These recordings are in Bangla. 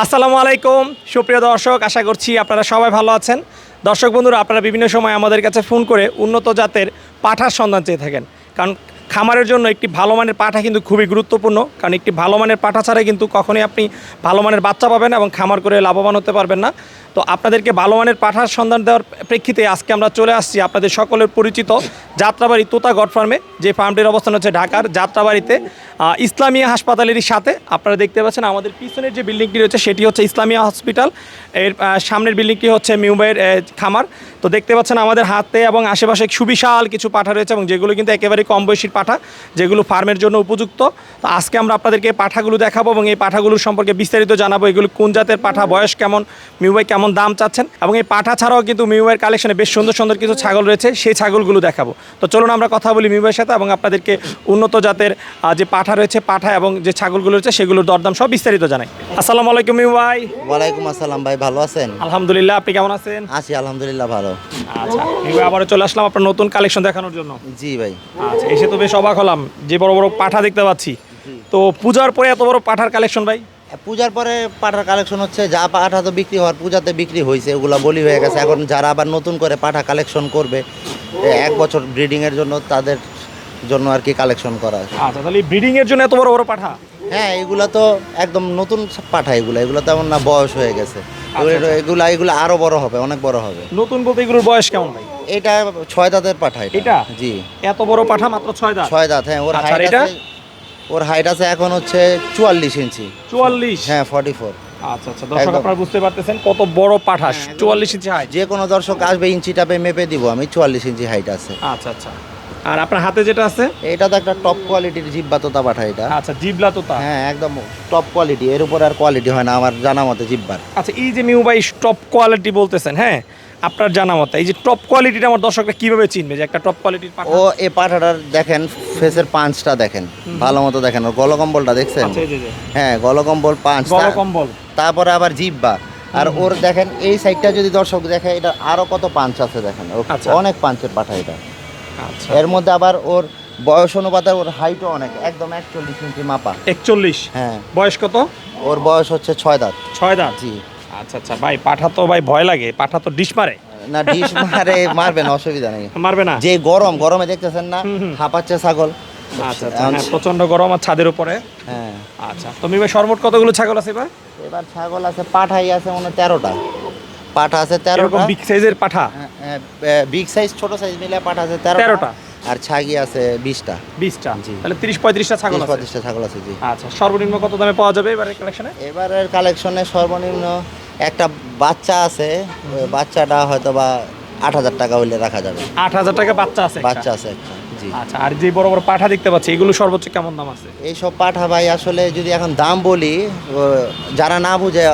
আসসালামু আলাইকুম। সুপ্রিয় দর্শক, আশা করছি আপনারা সবাই ভালো আছেন। দর্শক বন্ধুরা, আপনারা বিভিন্ন সময় আমাদের কাছে ফোন করে উন্নত জাতের পাঠার সন্ধান চেয়ে থাকেন। কারণ খামারের জন্য একটি ভালো মানের পাঠা কিন্তু খুবই গুরুত্বপূর্ণ। কারণ একটি ভালো মানের পাঠা ছাড়া কিন্তু কখনই আপনি ভালো মানের বাচ্চা পাবেন এবং খামার করে লাভবান হতে পারবেন না। তো আপনাদেরকে ভালো মানের পাঠার সন্ধান দেওয়ার প্রেক্ষিতে আজকে আমরা চলে আসছি আপনাদের সকলের পরিচিত যাত্রাবাড়ি তোতা গড ফার্মে, যে ফার্মটির অবস্থান হচ্ছে ঢাকার যাত্রাবাড়িতে। ইসলামিয়া হাসপাতালেরই সাথে আপনারা দেখতে পাচ্ছেন আমাদের পিছনের যে বিল্ডিংটি রয়েছে সেটি হচ্ছে ইসলামিয়া হসপিটাল। এর সামনের বিল্ডিংটি হচ্ছে মিউবাইয়ের খামার। তো দেখতে পাচ্ছেন আমাদের হাতে এবং আশেপাশে সুবিশাল কিছু পাঠা রয়েছে এবং যেগুলো কিন্তু একেবারে কম বয়সীর পাঠা, যেগুলো ফার্মের জন্য উপযুক্ত। তো আজকে আমরা আপনাদেরকে পাঠাগুলো দেখাবো এবং এই পাঠাগুলোর সম্পর্কে বিস্তারিত জানাব, এগুলো কোন জাতের পাঠা, বয়স কেমন, মিউবাই কেমন দাম চাচ্ছেন এবং এই পাঠা ছাড়াও কিন্তু মিউবাইয়ের কালেকশনে বেশ সুন্দর সুন্দর কিছু ছাগল রয়েছে সেই ছাগলগুলো দেখাবো। তো চলুন আমরা কথা বলি মিউবাইয়ের সাথে এবং আপনাদেরকে উন্নত জাতের যে পাঠা রয়েছে পাঠা এবং যে ছাগলগুলো রয়েছে সেগুলোর দরদাম সব বিস্তারিত জানাই। আসসালামু আলাইকুম মিউবাই ওয়ালাইকুম আসসালাম ভাই ভালো আছেন? আলহামদুলিল্লাহ আপনি কেমন আছেন? আছি আলহামদুলিল্লাহ ভালো। আচ্ছা মিউবাই আবারও চলে আসলাম আপনার নতুন কালেকশন দেখানোর জন্য। জি ভাই। আচ্ছা এসে তো বেশ অবাক হলাম যে বড় বড় পাঠা দেখতে পাচ্ছি। তো পূজার পরে এত বড় পাঠার কালেকশন ভাই? পূজার পরে পাঠার কালেকশন হচ্ছে যা পাঠা তো বিক্রি হওয়ার পূজাতে বিক্রি হয়েছে ওগুলো বলি হয়ে গেছে। এখন যারা আবার নতুন করে পাঠা কালেকশন করবে এক বছর ব্রিডিংয়ের জন্য তাদের জন্য আর কি কালেকশন করা আচ্ছা তাহলে ব্রিডিং এর জন্য এত বড় বড় পাঠা? হ্যাঁ এগুলা তো একদম নতুন পাঠা এগুলো এগুলো তেমন না বয়স হয়ে গেছে। এগুলো এগুলা এগুলো আরও বড় হবে অনেক বড় হবে। নতুন বলতে এগুলোর বয়স কেমন ভাই? এটা ছয় দাঁতের পাঠা এটা? জি। এত বড় পাঠা মাত্র ছয় দাঁত? ছয় দাঁত হ্যাঁ ওর আচ্ছা, হাইট ওর হাইট আছে এখন হচ্ছে চুয়াল্লিশ ইঞ্চি। চুয়াল্লিশ? হ্যাঁ ফর্টি ফোর আচ্ছা আচ্ছা দর্শক আপনারা বুঝতে পারতেছেন কত বড় পাঠা চুয়াল্লিশ ইঞ্চি হাইট যে কোনো দর্শক আসবে মেপে দিব আমি চুয়াল্লিশ ইঞ্চি হাইট আছে। আচ্ছা আচ্ছা। আর আপনার হাতে যেটা আছে? এটা তো একটা টপ কোয়ালিটির জিব্বা তোতা পাঠা এটা। আচ্ছা জিবলা তোতা। হ্যাঁ একদম টপ কোয়ালিটি এর উপর আর কোয়ালিটি হয় না আমার জানা মতে জিব্বার। আচ্ছা এই যে মিউ ভাই টপ কোয়ালিটি বলতেছেন হ্যাঁ? আপনার জানা মতে এই যে টপ কোয়ালিটিটা আমার দর্শকরা কীভাবে চিনবে যে একটা টপ কোয়ালিটির ও এই পাঠাটার দেখেন ফেসের পাঁচটা দেখেন ভালো মতো দেখেন। ওর গলকম্বলটা দেখছেন? আচ্ছা হ্যাঁ গলকম্বল পাঁচ গল কম্বল। তারপরে আবার জিব্বা আর ওর দেখেন এই সাইডটা যদি দর্শক দেখে এটা আরও কত পাঞ্চ আছে দেখেন? আচ্ছা। অনেক পাঞ্চের পাঠা এটা। আচ্ছা। এর মধ্যে আবার ওর বয়স অনুপাতে ওর হাইটও অনেক একদম একচল্লিশ ইঞ্চি মাপা। একচল্লিশ? হ্যাঁ। বয়স কত? ওর বয়স হচ্ছে ছয় দাঁত। ছয় দাঁত? জি। আচ্ছা আচ্ছা। ভাই পাঠা তো ভাই ভয় লাগে। পাঠা তো ডিশ মারে। না ডিশ মারে মারবে না অসুবিধা নেই। মারবে না? যে গরম গরমে দেখতেছেন না। হাঁপাচ্ছে ছাগল। আচ্ছা আচ্ছা। হ্যাঁ, প্রচণ্ড গরম আর ছাদের উপরে। হ্যাঁ। আচ্ছা তুমি ভাই সর্বমোট কতগুলো ছাগল আছে এবার? এবার ছাগল আছে পাঠাই আছে মনে তেরোটা। পাঠা আছে তেরোটা। বিগ সাইজের পাঠা? বিগ সাইজ ছোট সাইজ মিলে পাঠা আছে তেরোটা। আর ছাগি আছে বিশটা। বিশটা? জি। তাহলে তিরিশ পঁয়ত্রিশটা ছাগল তিরিশ পঁয়ত্রিশটা ছাগল আছে জি। আচ্ছা সর্বনিম্ন কত দামে পাওয়া যাবে এবারে কালেকশনে এবারের কালেকশনে সর্বনিম্ন একটা বাচ্চা আছে বাচ্চাটা হয়তো বা আট হাজার টাকা হইলে রাখা যাবে। আট হাজার টাকা বাচ্চা আছে বাচ্চা আছে একটা জি। আচ্ছা আর যে বড় বড় পাঠা দেখতে পাচ্ছি এগুলো সর্বোচ্চ কেমন দাম আছে? এইসব পাঠা ভাই আসলে যদি এখন দাম বলি যারা না বুঝে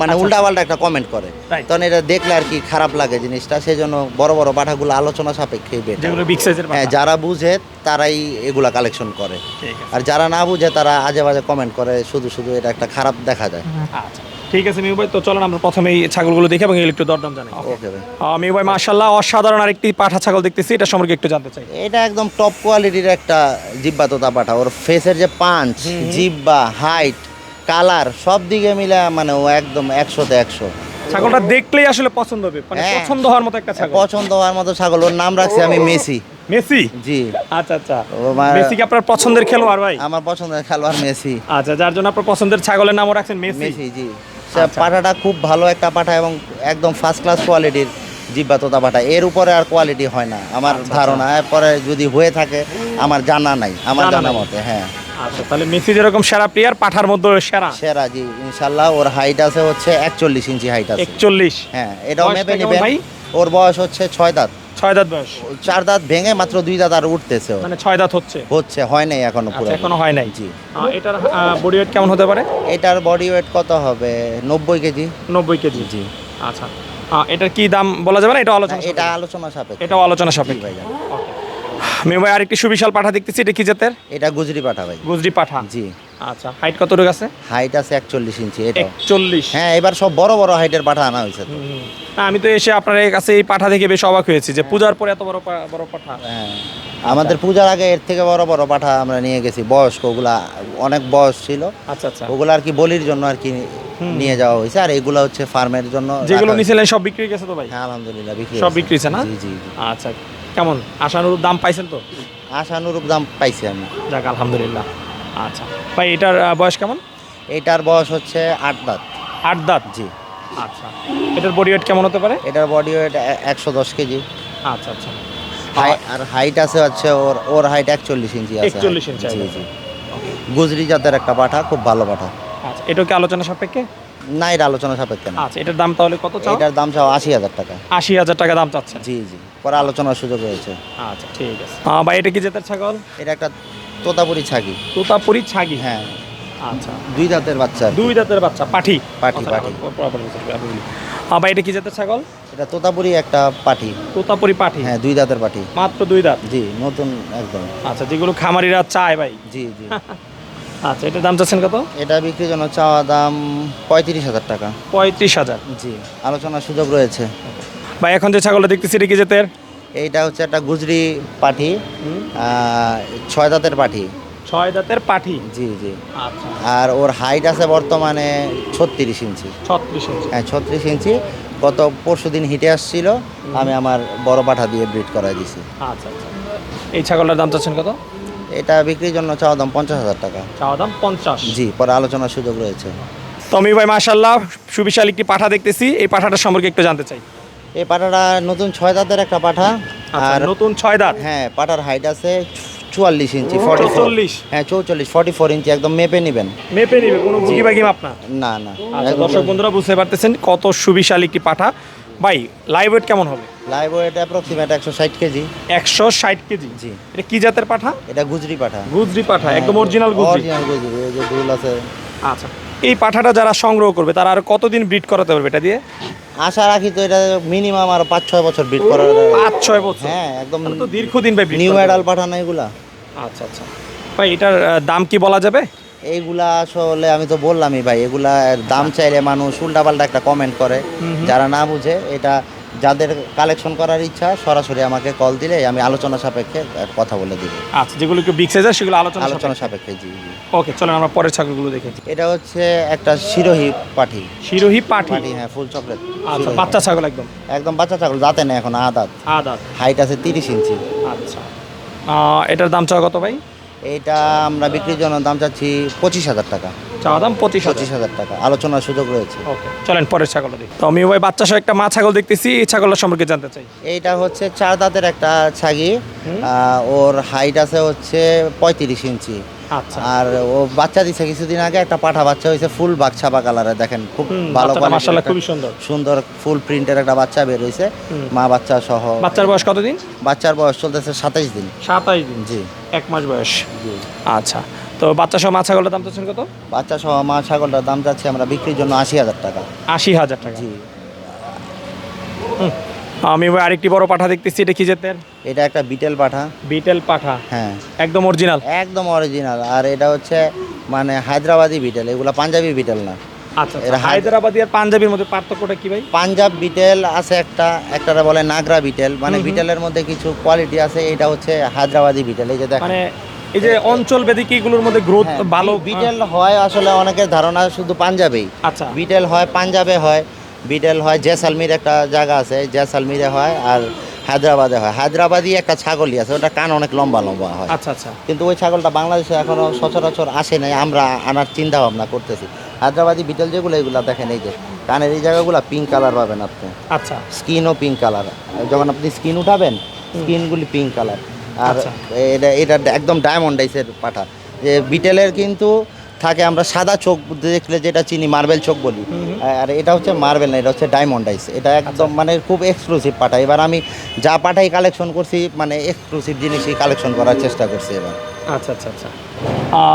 মানে আচ্ছা, উল্টাপাল্টা একটা কমেন্ট করে তখন এটা দেখলে আর কি খারাপ লাগে জিনিসটা সেই জন্য বড় বড় পাঠাগুলো আলোচনা সাপেক্ষে হ্যাঁ যারা বুঝে তারাই এগুলা কালেকশন করে। আর যারা না বুঝে তারা আজে বাজে কমেন্ট করে শুধু শুধু এটা একটা খারাপ দেখা যায়। আচ্ছা। ঠিক আছে মিউ ভাই তো চলেন আমরা প্রথমে এই ছাগলগুলো দেখি এবং একটু দরদাম জানাই। ওকে ভাই মিউ ভাই মাশাল্লাহ অসাধারণ আরেকটি পাঠা ছাগল দেখতেছি এটা সম্পর্কে একটু জানতে চাই। এটা একদম টপ কোয়ালিটির একটা জিব্বা তোতা পাঠা। ওর ফেসের যে পাঞ্চ জিব্বা হাইট কালার সব দিকে মিলে মানে ও একদম একশোতে একশো। ছাগলটা দেখলেই আসলে পছন্দ হবে মানে হ্যাঁ। পছন্দ হওয়ার মতো একটা ছাগল। পছন্দ হওয়ার মতো ছাগল। ওর নাম রাখছি আমি মেসি। মেসি? জি। আচ্ছা আচ্ছা। মেসি কি আপনার পছন্দের খেলোয়াড় ভাই? আমার পছন্দের খেলোয়াড় মেসি। আচ্ছা যার জন্য আপনার পছন্দের ছাগলের নামও রাখছেন মেসি। মেসি জি। পাঠাটা খুব ভালো একটা পাঠা এবং একদম ফার্স্ট ক্লাস কোয়ালিটির জিব্বা তোতা পাঠা। এর উপরে আর কোয়ালিটি হয় না আমার ধারণা। এরপরে যদি হয়ে থাকে আমার জানা নাই আমার জানা জানা মতে হ্যাঁ। আচ্ছা তাহলে মেসি যেরকম সেরা প্লেয়ার পাঠার মধ্যে সেরা? সেরা জি ইনশাল্লাহ ওর হাইট আছে হচ্ছে একচল্লিশ ইঞ্চি হাইট আছে। একচল্লিশ? হ্যাঁ এটাও মেপে নেবেন ওর বয়স হচ্ছে ছয় দাঁত। ছয় দাঁত বয়স। চার দাঁত ভেঙে মাত্র দুই দাঁত আর উঠতেছে। মানে ছয় দাঁত হচ্ছে? হচ্ছে হয় নাই এখনও পুরো। আচ্ছা এখনও হয় নাই? জি। এটার বডি ওয়েট কেমন হতে পারে? এটার বডি ওয়েট কত হবে? নব্বই কেজি। নব্বই কেজি। জি। আচ্ছা। এটার কি দাম বলা যাবে না? এটা আলোচনা এটা এটা আলোচনা সাপেক্ষে। এটাও আলোচনা সাপেক্ষে। আমি ভাই আরেকটি সুবিশাল পাঠা দেখতেছি এটা কি জাতের? এটা গুজরি পাঠা ভাই। গুজরি পাঠা? জি। আচ্ছা হাইট কতটুকু আছে? হাইট আছে একচল্লিশ ইঞ্চি এটা একচল্লিশ। হ্যাঁ এবার সব বড় বড় হাইটের পাঠা আনা হয়েছে। আমি তো এসে আপনার কাছে এই পাঠা দেখে বেশ অবাক হয়েছি যে পূজার পরে এত বড় বড় পাঠা। হ্যাঁ আমাদের পূজার আগে এর থেকে বড় বড় পাঠা আমরা নিয়ে গেছি বয়স্ক ওগুলা অনেক বয়স ছিল। আচ্ছা আচ্ছা। ওগুলো আর কি বলির জন্য আর কি নিয়ে যাওয়া হয়েছে আর এগুলো হচ্ছে ফার্মের জন্য যেগুলো নিছিলেন সব বিক্রি হয়ে গেছে তো ভাই? হ্যাঁ আলহামদুলিল্লাহ বিক্রি সব। বিক্রি না? জি জি। আচ্ছা। কেমন? আশানুরূপ দাম পাইছেন তো? আশানুরূপ দাম পাইছি আমি। যাক আলহামদুলিল্লাহ। আচ্ছা। ভাই এটার আহ, বয়স কেমন? এটার বয়স হচ্ছে আট দাঁত। আট দাঁত? জি। আচ্ছা। এটার বডি ওয়েট কেমন হতে পারে? এটার বডি ওয়েট একশো দশ কেজি। আচ্ছা আচ্ছা। হাই- আর হাইট আছে হচ্ছে ওর ওর হাইট একচল্লিশ ইঞ্চি আছে। 41 ইঞ্চি জি জি। গুজরি জাতের একটা পাঠা খুব ভালো পাঠা। আচ্ছা এটাও কি আলোচনা সাপেক্ষে? না এটা আলোচনা সাপেক্ষে না। আচ্ছা এটার দাম তাহলে কত চাও? এটার দাম চাও আশি হাজার টাকা। আশি হাজার টাকা দাম চাচ্ছেন? জি জি পরে আলোচনার সুযোগ রয়েছে। আচ্ছা ঠিক আছে। আহ, ভাই এটা কি জেতার ছাগল? এটা একটা তোতাপুরি ছাগি। তোতাপুরি ছাগি? হ্যাঁ। আচ্ছা। দুই দাঁতের বাচ্চা দুই দাঁতের বাচ্চা পাঠি? পাঠি, আচ্ছা, পাঠি। বলি। আহ, ভাই এটা কি জাতের ছাগল? এটা তোতাপুরি একটা পাঠি। তোতাপুরি পাঠি? হ্যাঁ দুই দাঁতের পাঠি। মাত্র দুই দাঁত? জি নতুন একদম। আচ্ছা যেগুলো খামারিরা চায় ভাই। জি জি। আচ্ছা এটার দাম চাচ্ছেন কত? এটা বিক্রির জন্য চাওয়া দাম পঁয়ত্রিশ হাজার টাকা। পঁয়ত্রিশ হাজার? জি আলোচনার সুযোগ রয়েছে। ভাই এখন যে ছাগলটা দেখতেছি এটা কি জাতের? এইটা হচ্ছে একটা গুজরি পাঠি ছয় দাঁতের পাঠি। ছয় দাঁতের পাঠি? জি জি। আচ্ছা। আর ওর হাইট আছে বর্তমানে ছত্রিশ ইঞ্চি। ছত্রিশ ইঞ্চি। হ্যাঁ ছত্রিশ ইঞ্চি। গত পরশু দিন হিটে আসছিল। আমি আমার বড় পাঠা দিয়ে ব্রিড করাই দিছি। আচ্ছা আচ্ছা। এই ছাগলটার দাম চাচ্ছেন কত? এটা বিক্রির জন্য চাওয়া দাম পঞ্চাশ হাজার টাকা। চাওয়া দাম পঞ্চাশ। জি পরে আলোচনার সুযোগ রয়েছে। তমি ভাই মাশাল্লাহ সুবিশাল একটি পাঠা দেখতেছি। এই পাঠাটা সম্পর্কে একটু জানতে চাই। এই পাঠাটা নতুন ছয় দাঁতের একটা পাঠা। আচ্ছা আর নতুন ছয় দাঁত? হ্যাঁ পাঠার হাইট আছে চুয়াল্লিশ ইঞ্চি ফর্টি চল্লিশ হ্যাঁ চৌচল্লিশ ফর্টি ফোর ইঞ্চি একদম মেপে নেবেন। মেপে নিবে কোনো বুকি বাকি মাপ না? না না। আচ্ছা দর্শক বন্ধুরা বুঝতে পারতেছেন কত সুবিশাল একটি পাঠা। ভাই লাইভ ওয়েট কেমন হবে? লাইভ ওয়েট অ্যাপ্রক্সিমেট একশো ষাট কেজি। একশো ষাট কেজি? জি। এটা কি জাতের পাঠা? এটা গুজরি পাঠা। গুজরি পাঠা একদম অরিজিনাল গুজরি। অরিজিনাল গুজরি এই যে দুল আছে। আচ্ছা এই পাঠাটা যারা সংগ্রহ করবে তারা আর কতদিন ব্রিড করাতে পারবে এটা দিয়ে? আশা রাখি তো এটা মিনিমাম আর পাঁচ ছয় বছর বিট করার পাঁচ ছয় বছর? হ্যাঁ একদম তো দীর্ঘদিন ভাই নিউ অ্যাডাল পাঠা না এগুলা। আচ্ছা আচ্ছা। ভাই এটার দাম কি বলা যাবে? এইগুলা আসলে আমি তো বললামই ভাই এগুলা দাম চাইলে মানুষ উল্টাপাল্টা একটা কমেন্ট করে। যারা না বুঝে এটা যাদের কালেকশন করার ইচ্ছা সরাসরি আমাকে কল দিলে আমি আলোচনা সাপেক্ষে কথা বলে দিব। আচ্ছা যেগুলো একটু বিগ সাইজের সেগুলো আলোচনা আলোচনা সাপেক্ষে জি জি। ওকে চলেন আমরা পরের ছাগলগুলো দেখে এটা হচ্ছে একটা শিরোহি পাঠি। শিরোহি পাঠি? পাঠি হ্যাঁ ফুল চকলেট আচ্ছা বাচ্চা ছাগল একদম? একদম বাচ্চা ছাগল দাঁতে নেই এখন আদাত আদাত হাইট আছে তিরিশ ইঞ্চি। আচ্ছা। এটার দাম চাওয়া কত ভাই? এটা আমরা বিক্রির জন্য দাম চাচ্ছি পঁচিশ হাজার টাকা। চাওয়া দাম পঁচিশ পঁচিশ হাজার টাকা। আলোচনার সুযোগ রয়েছে। ওকে চলেন পরের ছাগল দেখি। তো আমি ভাই বাচ্চা সহ একটা মা ছাগল দেখতেছি এই ছাগলটা সম্পর্কে জানতে চাই। এইটা হচ্ছে চার দাঁতের একটা ছাগি। ওর হাইট আছে হচ্ছে পঁয়ত্রিশ ইঞ্চি। আচ্ছা। আর ও বাচ্চা দিছে কিছুদিন আগে একটা পাঠা বাচ্চা হয়েছে ফুল ছাপা কালারে দেখেন খুব ভালো মাশাআল্লাহ খুবই সুন্দর। সুন্দর ফুল প্রিন্টের একটা বাচ্চা বের হয়েছে মা বাচ্চা সহ। বাচ্চার বয়স কতদিন? বাচ্চার বয়স চলতেছে সাতাইশ দিন। সাতাইশ দিন? জি। এক মাস বয়স। জি। আচ্ছা। তো বাচ্চা সহ মা ছাগলটার দাম চাচ্ছেন কত? বাচ্চা সহ মা ছাগলটার দাম যাচ্ছে আমরা বিক্রির জন্য আশি হাজার টাকা। আশি হাজার টাকা। জি। আমি ভাই আরেকটি বড় পাঠা দেখতেছি এটা কি যেতের এটা একটা বিটেল পাঠা। বিটেল পাঠা। হ্যাঁ। একদম অরিজিনাল? একদম অরিজিনাল। আর এটা হচ্ছে মানে হায়দ্রাবাদি বিটেল এগুলো পাঞ্জাবি বিটেল না। আচ্ছা এরা হায়দ্রাবাদি আর পাঞ্জাবির মধ্যে পার্থক্যটা কি ভাই? পাঞ্জাব বিটেল আছে একটা একটারা বলে নাগরা বিটেল। মানে বিটেলের মধ্যে কিছু কোয়ালিটি আছে এটা হচ্ছে হায়দ্রাবাদি বিটেল। এই যে দেখেন। মানে এই যে অঞ্চল ভেদিক এগুলোর মধ্যে গ্রোথ হ্যাঁ, ভালো বিটেল হয় আসলে অনেকের ধারণা শুধু পাঞ্জাবেই। আচ্ছা। বিটেল হয় পাঞ্জাবে হয় বিটেল হয় জেসালমির একটা জায়গা আছে জেসালমিরে হয় আর হায়দ্রাবাদে হয়। হায়দ্রাবাদি একটা ছাগলই আছে ওটা কান অনেক লম্বা লম্বা হয়। আচ্ছা আচ্ছা। কিন্তু ওই ছাগলটা বাংলাদেশে এখনও সচরাচর আসে নাই আমরা আনার চিন্তা ভাবনা করতেছি। হায়দ্রাবাদি বিটেল যেগুলো এগুলো দেখেন এই যে কানের এই জায়গাগুলো পিঙ্ক কালার পাবেন আপনি। আচ্ছা। স্কিনও পিঙ্ক কালার যখন আপনি স্কিন উঠাবেন স্কিনগুলি পিঙ্ক কালার আর আচ্ছা। এটা এটা একদম ডায়মন্ড ডাইসের পাঠা। যে বিটেলের কিন্তু থাকে আমরা সাদা চোখ দেখলে যেটা চিনি মার্বেল চোখ বলি। আর এটা হচ্ছে মার্বেল না এটা হচ্ছে ডায়মন্ড ডাইস এটা একদম মানে খুব এক্সক্লুসিভ পাঠা। এবার আমি যা পাঠাই কালেকশন করছি মানে এক্সক্লুসিভ জিনিসই কালেকশন করার চেষ্টা করছি এবার। আচ্ছা আচ্ছা আচ্ছা।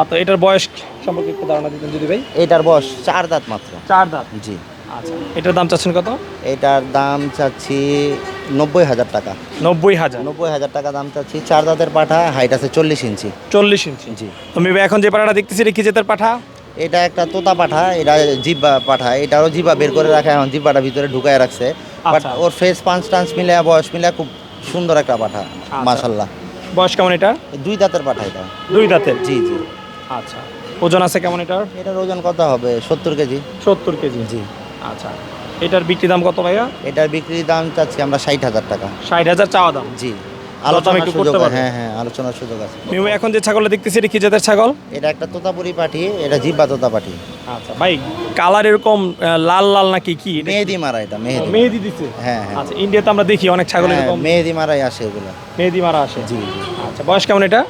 তো এটার বয়স সম্পর্কে একটু ধারণা দিতেন যদি ভাই? এটার বয়স চার দাঁত মাত্র। চার দাঁত? জি। আচ্ছা। এটার দাম চাচ্ছেন কত? এটার দাম চাচ্ছি নব্বই হাজার টাকা। নব্বই হাজার। নব্বই হাজার টাকা দাম চাচ্ছি। চার দাঁতের পাঠা হাইট আছে চল্লিশ ইঞ্চি। চল্লিশ ইঞ্চি। জি। তুমি এখন যে পাঠাটা দেখতেছি কি জেতের পাঠা? এটা একটা তোতা পাঠা এটা জিব্বা পাঠা। এটারও জিব্বা বের করে রাখা এখন জিব্বাটা ভিতরে ঢুকায় রাখছে। বাট আচ্ছা। ওর ফেস পাঁচ টান্স মিলে বয়স মিলে খুব সুন্দর একটা পাঠা মাশাল্লাহ বয়স কেমন এটা দুই দাঁতের পাঠা এটা। দুই দাঁতের? জি জি। আচ্ছা। ওজন আছে কেমন এটার? এটার ওজন কত হবে? সত্তর কেজি। সত্তর কেজি। জি। আচ্ছা। এটার বিক্রি দাম কত ভাইয়া? এটার বিক্রির দাম চাচ্ছি আমরা ষাট হাজার টাকা। ষাট হাজার চাওয়া দাম? জি। একটু করতে পারবে? হ্যাঁ হ্যাঁ আলোচনার সুযোগ আছে। মিউ এখন যে ছাগলটা দেখতেছি এটা কি জাতের ছাগল? এটা একটা তোতাপুরি পাঠি এটা জিব্বা তোতা পাঠি আচ্ছা ভাই কালার এরকম লাল লাল নাকি কি? মেহেদি মারা এটা মেহেদি। মেহেদি দিছে? হ্যাঁ হ্যাঁ। আচ্ছা ইন্ডিয়াতে আমরা দেখি অনেক ছাগল হ্যাঁ, এরকম। মেহেদি মারাই আসে এগুলো। মেহেদি মারা আসে। জি জি। আচ্ছা বয়স কেমন এটা?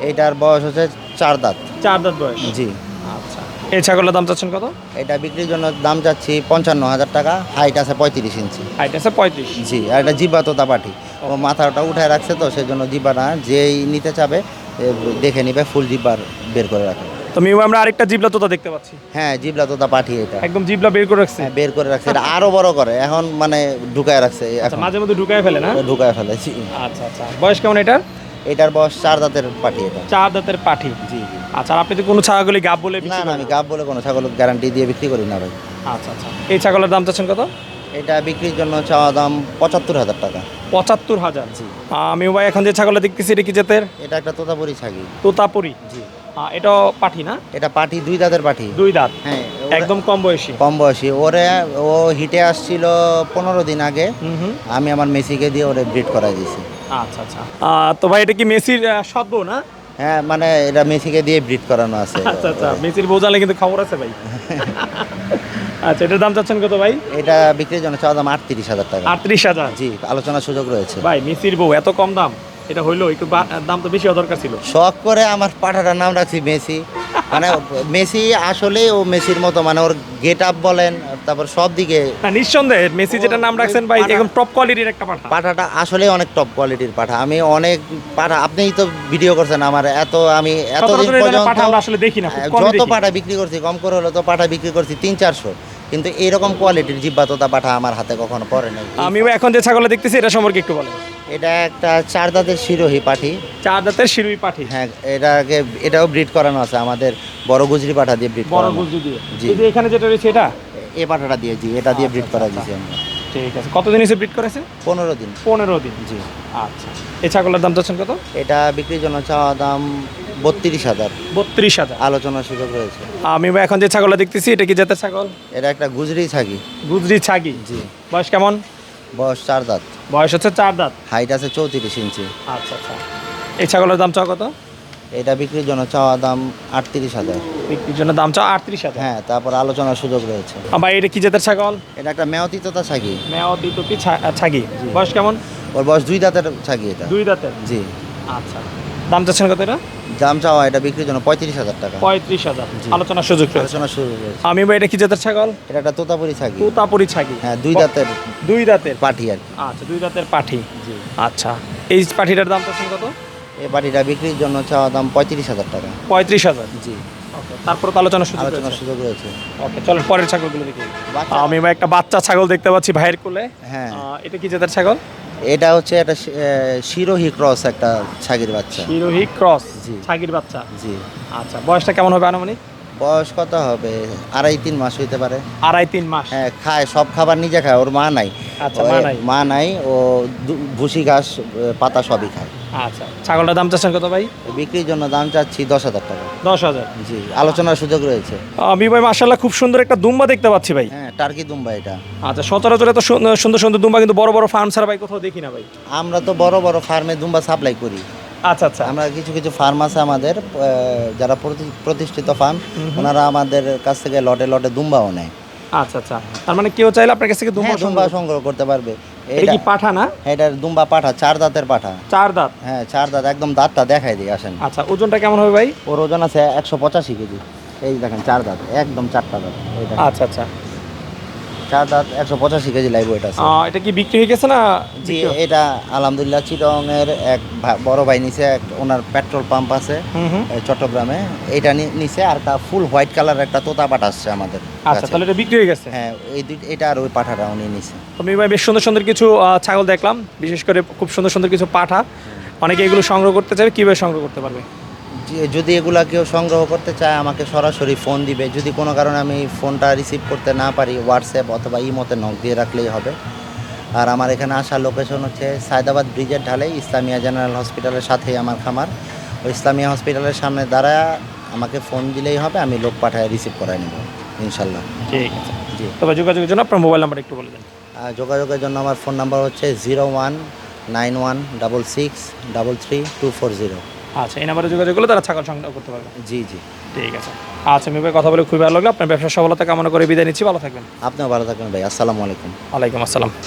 এটার বয়স হচ্ছে চার দাঁত। চার দাঁত বয়স। জি। আচ্ছা। এই ছাগলের দাম চাচ্ছেন কত? এটা বিক্রির জন্য দাম চাচ্ছি পঞ্চান্ন হাজার টাকা হাইট আছে পঁয়ত্রিশ ইঞ্চি। হাইট আছে পঁয়ত্রিশ। জি আর এটা জিব্বা তোতা পাঠি। ও। মাথাটা উঠায় রাখছে তো সেই জন্য জিব্বা না যেই নিতে চাবে দেখে নিবে ফুল জিব্বার বের করে রাখে। তো মিউ আমরা আরেকটা জিবলা তোতা দেখতে পাচ্ছি। হ্যাঁ জিবলা তোতা পাঠি এটা। একদম জিবলা বের করে রাখছে। হ্যাঁ বের করে রাখছে এটা আরও বড় করে এখন মানে ঢুকায় রাখছে আচ্ছা মাঝে মধ্যে ঢুকায় ফেলে না? ঢুকায় ফেলে জি। আচ্ছা আচ্ছা বয়স কেমন এটার? এটার বয়স চার দাঁতের পাঠি এটা। চার দাঁতের পাঠি? জি জি। আচ্ছা আপনি তো কোনো ছাগলই গাব বলে না না আমি গাব বলে কোনো ছাগল গ্যারান্টি দিয়ে বিক্রি করি না ভাই। আচ্ছা আচ্ছা। এই ছাগলের দাম চাচ্ছেন কত? এটা বিক্রির জন্য চাওয়া দাম পঁচাত্তর হাজার টাকা। পঁচাত্তর হাজার? জি। আমি ভাই এখন যে ছাগলটা দেখতেছি এটা কি জাতের? এটা একটা তোতাপুরি ছাগি তোতাপুরি? জি। এটাও পাঠি না? এটা পাঠি দুই দাঁতের পাঠি। দুই দাঁত? হ্যাঁ একদম কম বয়সী? কম বয়সী। ওরে ও হিটে আসছিল পনেরো দিন আগে। হুম হুম। আমি আমার মেসিকে দিয়ে ওরে ব্রিড করাই দিয়েছি। আচ্ছা আচ্ছা। তো ভাই এটা কি মেসির সদ্য না? হ্যাঁ মানে এটা মেসিকে দিয়ে ব্রিড করানো আছে। আচ্ছা আচ্ছা। মেসির বোঝালে কিন্তু খবর আছে ভাই। আচ্ছা এটার দাম চাচ্ছেন কত ভাই? এটা বিক্রির জন্য চাওয়া দাম আটত্রিশ হাজার টাকা। আটত্রিশ হাজার? জি আলোচনার সুযোগ রয়েছে। ভাই মেসির বউ এত কম দাম। এটা হইল একটু দাম তো বেশি দরকার ছিল। শখ করে আমার পাঠাটার নাম রাখছি মেসি। মানে মেসি আসলে ও মেসির মতো মানে ওর গেট আপ বলেন তারপর সব দিকে নিঃসন্দেহে মেসি যেটা নাম রাখছেন ভাই একদম টপ কোয়ালিটির একটা পাঠা। পাঠাটা আসলে অনেক টপ কোয়ালিটির পাঠা। আমি অনেক পাঠা আপনিই তো ভিডিও করছেন আমার এত আমি পাঠা আমরা পর্যন্ত আসলে দেখি না হ্যাঁ, যত পাঠা বিক্রি করছি কম করে হলো তো পাঠা বিক্রি করছি তিন চারশো। কিন্তু এরকম কোয়ালিটির জিব্বাততা পাঠা আমার হাতে কখনো পড়ে নাই। আমি এখন যে ছাগলে দেখতেছি এটা সম্পর্কে একটু বলেন। এটা একটা চার দাঁতের শিরোহী পাঠি। চার দাঁতের শিরুই পাঠি? হ্যাঁ এটাকে এটাও ব্রিড করানো আছে আমাদের বড় গুজরি পাঠা দিয়ে ব্রিড বড় গুজরি দিয়ে। জি। এখানে যেটা রয়েছে এটা? এ পাঠাটা দিয়েছি এটা দিয়ে ব্রিড করা দিয়েছি আমরা। ঠিক আছে। কতদিন এসে ব্রিড করেছে? পনেরো দিন। পনেরো দিন জি। আচ্ছা। এই ছাগলের দাম চাচ্ছেন কত? এটা বিক্রির জন্য চাওয়া দাম বত্রিশ হাজার। বত্রিশ হাজার। আলোচনার সুযোগ রয়েছে। আমি এখন যে ছাগলটা দেখতেছি এটা কি জাতের ছাগল? এটা একটা গুজরি ছাগি। গুজরি ছাগি। জি। বয়স কেমন? বয়স চার দাঁত। বয়স হচ্ছে চার দাঁত। হাইট আছে চৌত্রিশ ইঞ্চি। আচ্ছা আচ্ছা। এই ছাগলের দাম চাও কত? এটা বিক্রির জন্য চাওয়া দাম আটত্রিশ হাজার। বিক্রির জন্য দাম চাওয়া আটত্রিশ হাজার? হ্যাঁ তারপর আলোচনার সুযোগ রয়েছে। আ, ভাই এটা কি জাতের ছাগল? এটা একটা মেয়তি তোতা ছাগি। মেয় দ্বিতীয়টি ছাগি। বয়স কেমন? ওর বয়স দুই দাঁতের ছাগি এটা। দুই দাঁতের? জি। আচ্ছা। দাম চাচ্ছেন কত এটা? দাম চাওয়া এটা বিক্রির জন্য পঁয়ত্রিশ হাজার টাকা। পঁয়ত্রিশ হাজার। আলোচনার সুযোগ আলোচনার সুযোগ আমি ভাই এটা কি জাতের ছাগল? এটা একটা তোতাপুরি ছাগি। তুতাপুরি ছাগি। হ্যাঁ দুই দাঁতের দুই দাঁতের পাঠি আর কি। আচ্ছা দুই দাঁতের পাঠি। জি। আচ্ছা। এই পাঠিটার দাম চাচ্ছেন কত? এই বাড়িটা বিক্রির জন্য চাওয়া দাম পঁয়ত্রিশ হাজার টাকা। পঁয়ত্রিশ হাজার? জি। ওকে তারপর তো আলোচনা সুযোগ আলোচনার রয়েছে। সুযোগ রয়েছে। ওকে চলো পরের ছাগলগুলো দেখি। বাচ্চা- আমি বা একটা বাচ্চা ছাগল দেখতে পাচ্ছি ভাইয়ের কোলে। হ্যাঁ। আহ, এটা কি জাতের ছাগল? এটা হচ্ছে একটা শি- এ, শিরোহী ক্রস একটা ছাগির বাচ্চা। শিরোহী ক্রস জি। ছাগির বাচ্চা। জি। আচ্ছা বয়সটা কেমন হবে আনুমানিক? বয়স কত হবে? আড়াই তিন মাস হইতে পারে। আড়াই তিন মাস? হ্যাঁ খায় সব খাবার নিজে খায় ওর মা নাই। আচ্ছা, মা নাই। মা নাই ও ভুসি ঘাস পাতা সবই খায়। আচ্ছা ছাগলটার দাম চাচ্ছেন কত ভাই? বিক্রির জন্য দাম চাচ্ছি দশ হাজার টাকা। দশ হাজার? জি আলোচনার সুযোগ রয়েছে। আমি ভাই মার্শাল্লাহ খুব সুন্দর একটা দুম্বা দেখতে পাচ্ছি ভাই। হ্যাঁ টার্কি দুম্বা এটা। আচ্ছা সচরাচর এত সুন্দর সুন্দর দুম্বা কিন্তু বড় বড় ফার্ম ছাড়া ভাই কোথাও দেখি না ভাই। আমরা তো বড় বড় ফার্মে দুম্বা সাপ্লাই করি। আচ্ছা আচ্ছা। আমরা কিছু কিছু ফার্ম আছে আমাদের যারা প্রতি- প্রতিষ্ঠিত ফার্ম ওনারা আমাদের কাছ থেকে লটে লটে দুম্বাও নেয়। আচ্ছা আচ্ছা। তার মানে কেউ চাইলে আপনার কাছ থেকে দুম্বা হ্যাঁ, দুম্বা সংগ্রহ করতে পারবে। এটা কি পাঠা না? এটার দুম্বা পাঠা চার দাঁতের পাঠা। চার দাঁত? হ্যাঁ চার দাঁত একদম দাঁতটা দেখাই দিই আসেন। আচ্ছা ওজনটা কেমন হবে ভাই? ওর ওজন আছে একশো পঁচাশি কেজি। এই দেখেন চার দাঁত একদম চারটা দাঁত আচ্ছা আচ্ছা। চার দাঁত একশো পঁচাশি কেজি এটা আছে। এটা কি বিক্রি হয়ে গেছে না জি এটা আলহামদুলিল্লাহ চিটংয়ের এক বড় ভাই নিচে ওনার পেট্রোল পাম্প আছে চট্টগ্রামে। এটা নিচে আর একটা ফুল হোয়াইট কালার একটা তোতা পাঠা আসছে আমাদের আচ্ছা তাহলে এটা বিক্রি হয়ে গেছে? হ্যাঁ এই এটা আর ওই পাঠাটা উনি নিচে আমি ভাই বেশ সুন্দর সুন্দর কিছু ছাগল দেখলাম বিশেষ করে খুব সুন্দর সুন্দর কিছু পাঠা। অনেকে এগুলো সংগ্রহ করতে চাইবে কীভাবে সংগ্রহ করতে পারবে? যদি এগুলা কেউ সংগ্রহ করতে চায় আমাকে সরাসরি ফোন দিবে। যদি কোনো কারণে আমি ফোনটা রিসিভ করতে না পারি হোয়াটসঅ্যাপ অথবা ইমোতে নক দিয়ে রাখলেই হবে। আর আমার এখানে আসার লোকেশন হচ্ছে সায়দাবাদ ব্রিজের ঢালে ইসলামিয়া জেনারেল হসপিটালের সাথেই আমার খামার। ওই ইসলামিয়া হসপিটালের সামনে দাঁড়ায় আমাকে ফোন দিলেই হবে আমি লোক পাঠায় রিসিভ করাই নেব ইনশাল্লাহ। ঠিক আছে। জি। তবে যোগাযোগের জন্য আপনার মোবাইল নাম্বার একটু বলে দেন। যোগাযোগের জন্য আমার ফোন নাম্বার হচ্ছে zero one nine one double six double three two four zero আচ্ছা এই নাম্বারে যোগাযোগ করলে তারা ছাগল সংগ্রহ করতে পারবে। জি জি। ঠিক আছে। আচ্ছা ভাই কথা বলে খুবই ভালো লাগল। আপনার ব্যবসার সফলতা কামনা করে বিদায় নিচ্ছি। ভালো থাকবেন। আপনিও ভালো থাকবেন ভাই। আসসালামু আলাইকুম। ওয়ালাইকুম আসসালাম।